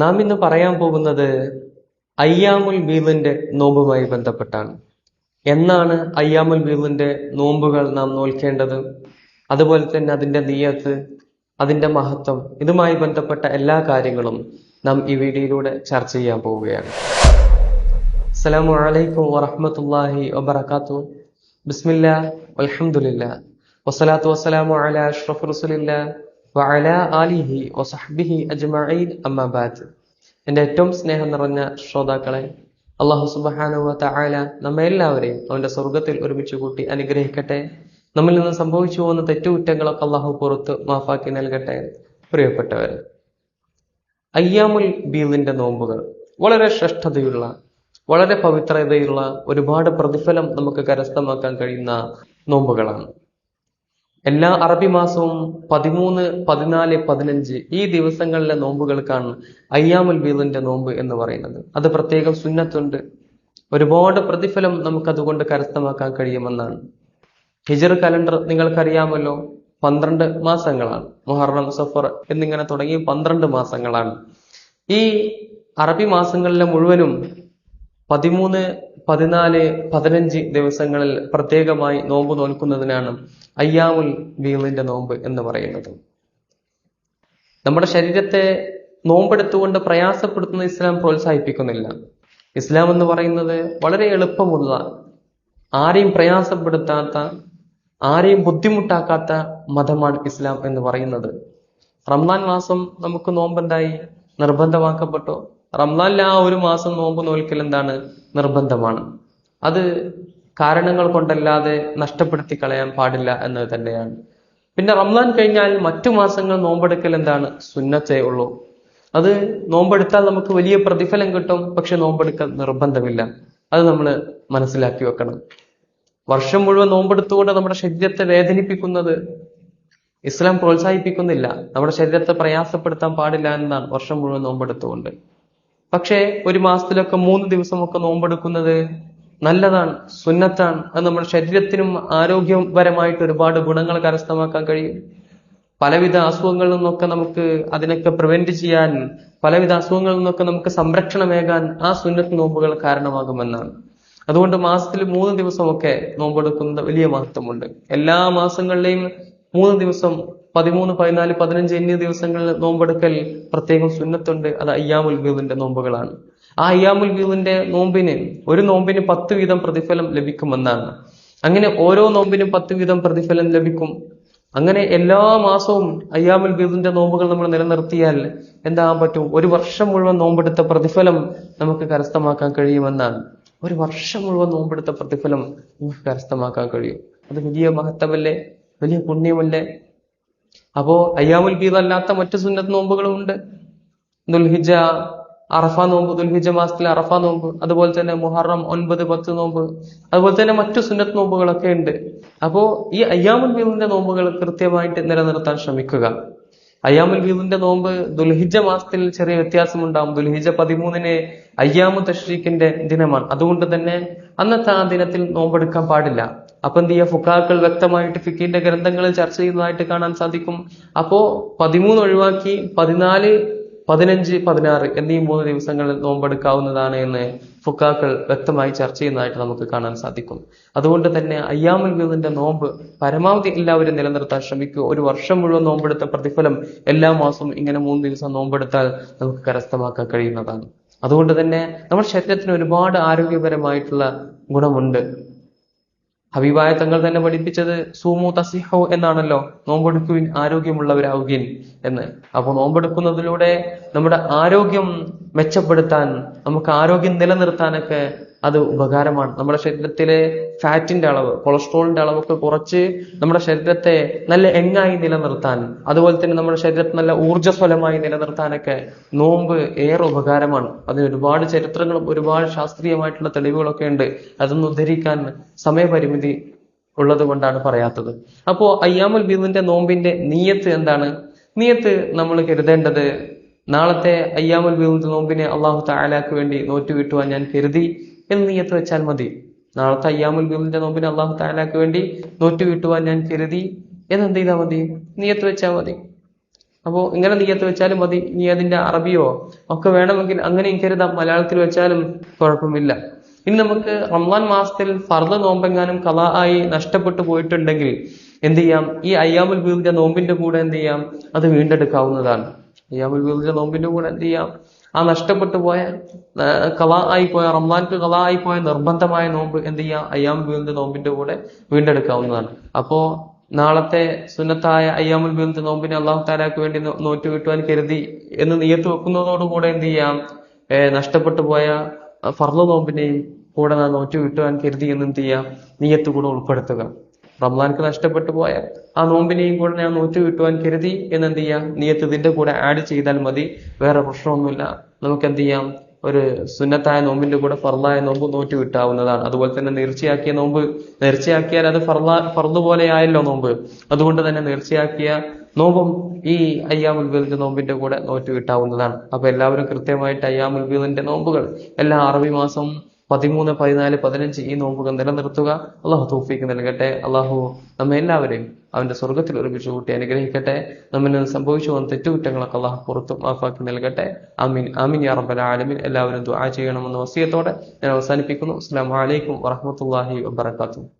നാം ഇന്ന് പറയാൻ പോകുന്നത് അയ്യാമുൽ ബീദിന്റെ നോമ്പുമായി ബന്ധപ്പെട്ടാണ്. എന്നാണ് അയ്യാമുൽ ബീദിന്റെ നോമ്പുകൾ നാം നോൽക്കേണ്ടത്? അതുപോലെ തന്നെ അതിന്റെ നീയത്ത് അതിന്റെ മഹത്വം ഇതുമായി ബന്ധപ്പെട്ട എല്ലാ കാര്യങ്ങളും നാം ഈ വീഡിയോയിലൂടെ ചർച്ച ചെയ്യാൻ പോവുകയാണ്. അസ്സലാമു അലൈക്കും വറഹ്മത്തുള്ളാഹി വബറകാതുഹു ബിസ്മില്ല അലഹമുല്ല വസ്സലാത്തു വസ്സലാമു അല അഷ്റഫ് റസൂലില്ലാ വഅലാ ആലിഹി വസഹ്ബിഹി അജ്മഈൻ അമ്മാ ബഅദ് എന്റെ ഏറ്റവും സ്നേഹം നിറഞ്ഞ ശ്രോതാക്കളെ അള്ളാഹു സുബ്ഹാനഹു വ തആല നമ്മെ എല്ലാവരെയും അവന്റെ സ്വർഗത്തിൽ ഒരുമിച്ച് കൂട്ടി അനുഗ്രഹിക്കട്ടെ. നമ്മിൽ നിന്ന് സംഭവിച്ചു പോകുന്ന തെറ്റുകുറ്റങ്ങളൊക്കെ അള്ളാഹു പുറത്ത് മാഫാക്കി നൽകട്ടെ. പ്രിയപ്പെട്ടവർ അയ്യാമുൽ ബീദിന്റെ നോമ്പുകൾ വളരെ ശ്രേഷ്ഠതയുള്ള വളരെ പവിത്രതയുള്ള ഒരുപാട് പ്രതിഫലം നമുക്ക് കരസ്ഥമാക്കാൻ കഴിയുന്ന നോമ്പുകളാണ്. എല്ലാ അറബി മാസവും പതിമൂന്ന് പതിനാല് പതിനഞ്ച് ഈ ദിവസങ്ങളിലെ നോമ്പുകൾക്കാണ് അയ്യാമുൽ ബീദിന്റെ നോമ്പ് എന്ന് പറയുന്നത്. അത് പ്രത്യേകം സുന്നത്തുണ്ട്. ഒരുപാട് പ്രതിഫലം നമുക്കതുകൊണ്ട് കരസ്ഥമാക്കാൻ കഴിയുമെന്നാണ്. ഹിജർ കലണ്ടർ നിങ്ങൾക്കറിയാമല്ലോ. പന്ത്രണ്ട് മാസങ്ങളാണ്. മുഹറം സഫർ എന്നിങ്ങനെ തുടങ്ങി പന്ത്രണ്ട് മാസങ്ങളാണ്. ഈ അറബി മാസങ്ങളിലെ മുഴുവനും പതിമൂന്ന് പതിനാല് പതിനഞ്ച് ദിവസങ്ങളിൽ പ്രത്യേകമായി നോമ്പ് നോൽക്കുന്നതിനാണ് അയ്യാമുൽ ബീളിന്റെ നോമ്പ് എന്ന് പറയുന്നത്. നമ്മുടെ ശരീരത്തെ നോമ്പെടുത്തുകൊണ്ട് പ്രയാസപ്പെടുത്തുന്ന ഇസ്ലാം പ്രോത്സാഹിപ്പിക്കുന്നില്ല. ഇസ്ലാം എന്ന് പറയുന്നത് വളരെ എളുപ്പമുള്ള ആരെയും പ്രയാസപ്പെടുത്താത്ത ആരെയും ബുദ്ധിമുട്ടാക്കാത്ത മതമാണ് ഇസ്ലാം എന്ന് പറയുന്നത്. റംദാൻ മാസം നമുക്ക് നോമ്പെന്തായി? നിർബന്ധമാക്കപ്പെട്ടു? റംദാനിലെ ആ ഒരു മാസം നോമ്പ് നോൽക്കൽ എന്താണ്? നിർബന്ധമാണ്. അത് കാരണങ്ങൾ കൊണ്ടല്ലാതെ നഷ്ടപ്പെടുത്തി കളയാൻ പാടില്ല എന്നത് തന്നെയാണ്. പിന്നെ റംസാൻ കഴിഞ്ഞാൽ മറ്റു മാസങ്ങൾ നോമ്പെടുക്കൽ എന്താണ്? സുന്നത്തേ ഉള്ളൂ. അത് നോമ്പെടുത്താൽ നമുക്ക് വലിയ പ്രതിഫലം കിട്ടും പക്ഷെ നോമ്പെടുക്കൽ നിർബന്ധമില്ല. അത് നമ്മൾ മനസ്സിലാക്കി വെക്കണം. വർഷം മുഴുവൻ നോമ്പെടുത്തുകൊണ്ട് നമ്മുടെ ശരീരത്തെ വേദനിപ്പിക്കുന്നത് ഇസ്ലാം പ്രോത്സാഹിപ്പിക്കുന്നില്ല. നമ്മുടെ ശരീരത്തെ പ്രയാസപ്പെടുത്താൻ പാടില്ല എന്നാണ് വർഷം മുഴുവൻ നോമ്പെടുത്തുകൊണ്ട്. പക്ഷേ ഒരു മാസത്തിലൊക്കെ മൂന്ന് ദിവസമൊക്കെ നോമ്പെടുക്കുന്നത് നല്ലതാണ് സുന്നത്താണ്. അത് നമ്മുടെ ശരീരത്തിനും ആരോഗ്യപരമായിട്ട് ഒരുപാട് ഗുണങ്ങൾ കരസ്ഥമാക്കാൻ കഴിയും. പലവിധ അസുഖങ്ങളിൽ നിന്നൊക്കെ നമുക്ക് അതിനൊക്കെ പ്രിവെന്റ് ചെയ്യാൻ പലവിധ അസുഖങ്ങളിൽ നിന്നൊക്കെ നമുക്ക് സംരക്ഷണമേകാൻ ആ സുന്നത്ത് നോമ്പുകൾ കാരണമാകുമെന്നാണ്. അതുകൊണ്ട് മാസത്തിൽ മൂന്ന് ദിവസമൊക്കെ നോമ്പെടുക്കുന്നത് വലിയ മഹത്വമുണ്ട്. എല്ലാ മാസങ്ങളിലെയും മൂന്ന് ദിവസം പതിമൂന്ന് പതിനാല് പതിനഞ്ച് എന്നീ ദിവസങ്ങളിൽ നോമ്പെടുക്കൽ പ്രത്യേകം സുന്നത്തുണ്ട്. അത് അയ്യാമുൽ ബീദിന്റെ നോമ്പുകളാണ്. ആ അയ്യാമുൽ ബീദിന്റെ നോമ്പിന് ഒരു നോമ്പിന് പത്ത് വീതം പ്രതിഫലം ലഭിക്കുമെന്നാണ്. അങ്ങനെ ഓരോ നോമ്പിനും പത്ത് വീതം പ്രതിഫലം ലഭിക്കും. അങ്ങനെ എല്ലാ മാസവും അയ്യാമുൽ ബീദിന്റെ നോമ്പുകൾ നമ്മൾ നിലനിർത്തിയാൽ എന്താകാൻ പറ്റും? ഒരു വർഷം മുഴുവൻ നോമ്പെടുത്ത പ്രതിഫലം നമുക്ക് കരസ്ഥമാക്കാൻ കഴിയുമെന്നാണ്. ഒരു വർഷം മുഴുവൻ നോമ്പെടുത്ത പ്രതിഫലം നമുക്ക് കരസ്ഥമാക്കാൻ കഴിയും. അത് വലിയ മഹത്വമല്ലേ വലിയ പുണ്യമല്ലേ? അപ്പോ അയ്യാമുൽ ബീദ് അല്ലാത്ത മറ്റു സുന്നത്ത് നോമ്പുകളും ഉണ്ട്. ദുൽഹിജ അറഫ നോമ്പ് ദുൽഹിജ മാസത്തിലെ അറഫ നോമ്പ് അതുപോലെ തന്നെ മുഹറം ഒൻപത് പത്ത് നോമ്പ് അതുപോലെ തന്നെ മറ്റു സുന്നത്ത് നോമ്പുകളൊക്കെ ഉണ്ട്. അപ്പോ ഈ അയ്യാമുൽ ബീദിന്റെ നോമ്പുകൾ കൃത്യമായിട്ട് നിലനിർത്താൻ ശ്രമിക്കുക. അയ്യാമുൽ ബീദിന്റെ നോമ്പ് ദുൽഹിജ മാസത്തിൽ ചെറിയ വ്യത്യാസമുണ്ടാകും ദുൽഹിജ പതിമൂന്നിന് അയ്യാമു തഷ്രീഖിന്റെ ദിനമാണ്. അതുകൊണ്ട് തന്നെ അന്നത്തെ ആ ദിനത്തിൽ നോമ്പെടുക്കാൻ പാടില്ല. അപ്പൊ എന്ത് ചെയ്യുക? ഫുക്കാക്കൾ വ്യക്തമായിട്ട് ഫിക്കിന്റെ ഗ്രന്ഥങ്ങളിൽ ചർച്ച ചെയ്യുന്നതായിട്ട് കാണാൻ സാധിക്കും. അപ്പോ പതിമൂന്ന് ഒഴിവാക്കി പതിനാല് പതിനഞ്ച് പതിനാറ് എന്നീ മൂന്ന് ദിവസങ്ങളിൽ നോമ്പെടുക്കാവുന്നതാണ് എന്ന് ഫുക്കാക്കൾ വ്യക്തമായി ചർച്ച ചെയ്യുന്നതായിട്ട് നമുക്ക് കാണാൻ സാധിക്കും. അതുകൊണ്ട് തന്നെ അയ്യാമുൽ ബീദിന്റെ നോമ്പ് പരമാവധി എല്ലാവരും നിലനിർത്താൻ ശ്രമിക്കുക ഒരു വർഷം മുഴുവൻ നോമ്പെടുത്ത പ്രതിഫലം എല്ലാ മാസവും ഇങ്ങനെ മൂന്ന് ദിവസം നോമ്പെടുത്താൽ നമുക്ക് കരസ്ഥമാക്കാൻ കഴിയുന്നതാണ്. അതുകൊണ്ട് തന്നെ നമ്മുടെ ശരീരത്തിന് ഒരുപാട് ആരോഗ്യപരമായിട്ടുള്ള ഗുണമുണ്ട്. ഹബീബായ തങ്ങൾ തന്നെ പഠിപ്പിച്ചത് സൂമു തസിഹോ എന്നാണല്ലോ. നോമ്പെടുക്കുവിൻ ആരോഗ്യമുള്ളവരാവുകയും എന്ന്. അപ്പോൾ നോമ്പെടുക്കുന്നതിലൂടെ നമ്മുടെ ആരോഗ്യം മെച്ചപ്പെടുത്താൻ നമുക്ക് ആരോഗ്യം നിലനിർത്താനൊക്കെ അത് ഉപകാരമാണ്. നമ്മുടെ ശരീരത്തിലെ ഫാറ്റിന്റെ അളവ് കൊളസ്ട്രോളിന്റെ അളവൊക്കെ കുറച്ച് നമ്മുടെ ശരീരത്തെ നല്ല എങ്ങായി നിലനിർത്താൻ അതുപോലെ തന്നെ നമ്മുടെ ശരീരത്തെ നല്ല ഊർജസ്വലമായി നിലനിർത്താനൊക്കെ നോമ്പ് ഏറെ ഉപകാരമാണ്. അതിന് ഒരുപാട് ചരിത്രങ്ങളും ഒരുപാട് ശാസ്ത്രീയമായിട്ടുള്ള തെളിവുകളൊക്കെ ഉണ്ട്. അതൊന്നും ഉദ്ധരിക്കാൻ സമയപരിമിതി ഉള്ളത് കൊണ്ടാണ് പറയാത്തത്. അപ്പോ അയ്യാമുൽ ബീദിന്റെ നോമ്പിന്റെ നീയത്ത് എന്താണ്? നീയത്ത് നമ്മൾ കരുതേണ്ടത് നാളത്തെ അയ്യാമുൽ ബീദിന്റെ നോമ്പിനെ അള്ളാഹു താലാക്ക് വേണ്ടി നോറ്റുവിട്ടുവാൻ ഞാൻ കരുതി. എന്ന് നീയത്ത് വെച്ചാൽ മതി. നാളത്തെ അയ്യാമുൽ ഗുലിന്റെ നോമ്പിന് അള്ളാഹു താലാക്ക് വേണ്ടി നോറ്റുവിട്ടുവാൻ ഞാൻ കരുതി. എന്ന് എന്ത് ചെയ്താൽ മതി? നീയത്ത് വെച്ചാൽ മതി. അപ്പോൾ ഇങ്ങനെ നീയത്ത് വെച്ചാലും മതി. നീ അതിന്റെ അറബിയോ ഒക്കെ വേണമെങ്കിൽ അങ്ങനെയും കരുതാം. മലയാളത്തിൽ വെച്ചാലും കുഴപ്പമില്ല. ഇനി നമുക്ക് റംസാൻ മാസത്തിൽ ഫർദ് നോമ്പെങ്ങാനും കലാ ആയി നഷ്ടപ്പെട്ടു പോയിട്ടുണ്ടെങ്കിൽ എന്ത് ചെയ്യാം? ഈ അയ്യാമുൽ ബീദിന്റെ നോമ്പിന്റെ കൂടെ എന്ത് ചെയ്യാം? അത് വീണ്ടെടുക്കാവുന്നതാണ്. അയ്യാമുൽ ബീദിന്റെ നോമ്പിന്റെ കൂടെ എന്ത് ചെയ്യാം? ആ നഷ്ടപ്പെട്ടു പോയ ആയി പോയ റംസാൻക്ക് കലാ ആയി പോയ നിർബന്ധമായ നോമ്പ് എന്ത് ചെയ്യാം? അയ്യാമുൽ ബിന്ദു നോമ്പിന്റെ കൂടെ വീണ്ടെടുക്കാവുന്നതാണ്. അപ്പോ നാളത്തെ സുന്നത്തായ അയ്യാമുൽ ബിന്ദു നോമ്പിനെ അള്ളാഹു താലാക്ക് വേണ്ടി നോറ്റ് കിട്ടുവാൻ കരുതി എന്ന് നിയത്ത് വെക്കുന്നതോടുകൂടെ എന്ത് ചെയ്യാം? നഷ്ടപ്പെട്ടു പോയ ഫർൾ നോമ്പിനെയും കൂടെ നാ നോറ്റ് കിട്ടുവാൻ കരുതി എന്ന് എന്ത് ചെയ്യാം? നിയത്ത് കൂടെ ഉൾപ്പെടുത്തുക. റംസാൻക്ക് നഷ്ടപ്പെട്ടു പോയ ആ നോമ്പിനെയും കൂടെ ഞാൻ നോറ്റ് കിട്ടുവാൻ കരുതി എന്ന് എന്ത് ചെയ്യാം? നീയത്ത് ഇതിന്റെ കൂടെ ആഡ് ചെയ്താൽ മതി. വേറെ പ്രശ്നമൊന്നുമില്ല. നമുക്ക് എന്ത് ചെയ്യാം? ഒരു സുന്നത്തായ നോമ്പിന്റെ കൂടെ ഫർലായ നോമ്പ് നോറ്റ് കിട്ടാവുന്നതാണ്. അതുപോലെ തന്നെ നേർച്ചയാക്കിയ നോമ്പ്. നേർച്ചയാക്കിയാൽ അത് ഫർല ഫർദ് പോലെ ആയല്ലോ നോമ്പ്. അതുകൊണ്ട് തന്നെ നേർച്ചയാക്കിയ നോമ്പും ഈ അയ്യാമുൽ ബീദിന്റെ നോമ്പിന്റെ കൂടെ നോറ്റ് കിട്ടാവുന്നതാണ്. അപ്പൊ എല്ലാവരും കൃത്യമായിട്ട് അയ്യാമുൽ ബീദിന്റെ നോമ്പുകൾ എല്ലാ അറബി മാസം പതിമൂന്ന് പതിനാല് പതിനഞ്ച് ഈ നോമ്പുകൾ നിലനിർത്തുക. അള്ളാഹു തോഫിക്ക് നൽകട്ടെ. അള്ളാഹു നമ്മെ എല്ലാവരെയും അവന്റെ സ്വർഗത്തിൽ ഒരുമിച്ച് കൂട്ടി അനുഗ്രഹിക്കട്ടെ. നമ്മിൽ നിന്ന് സംഭവിച്ചു വന്ന തെറ്റുകുറ്റങ്ങളൊക്കെ അള്ളാഹു പുറത്തു മാഫാക്കി നൽകട്ടെ. ആമീൻ. ആമീൻ യാ റബ്ബൽ ആലമീൻ. എല്ലാവരും ദുആ ചെയ്യണമെന്ന വസിയത്തോടെ ഞാൻ അവസാനിപ്പിക്കുന്നു. അസ്സലാമു അലൈക്കും വറഹ്മത്തുള്ളാഹി വബറകാതുഹു.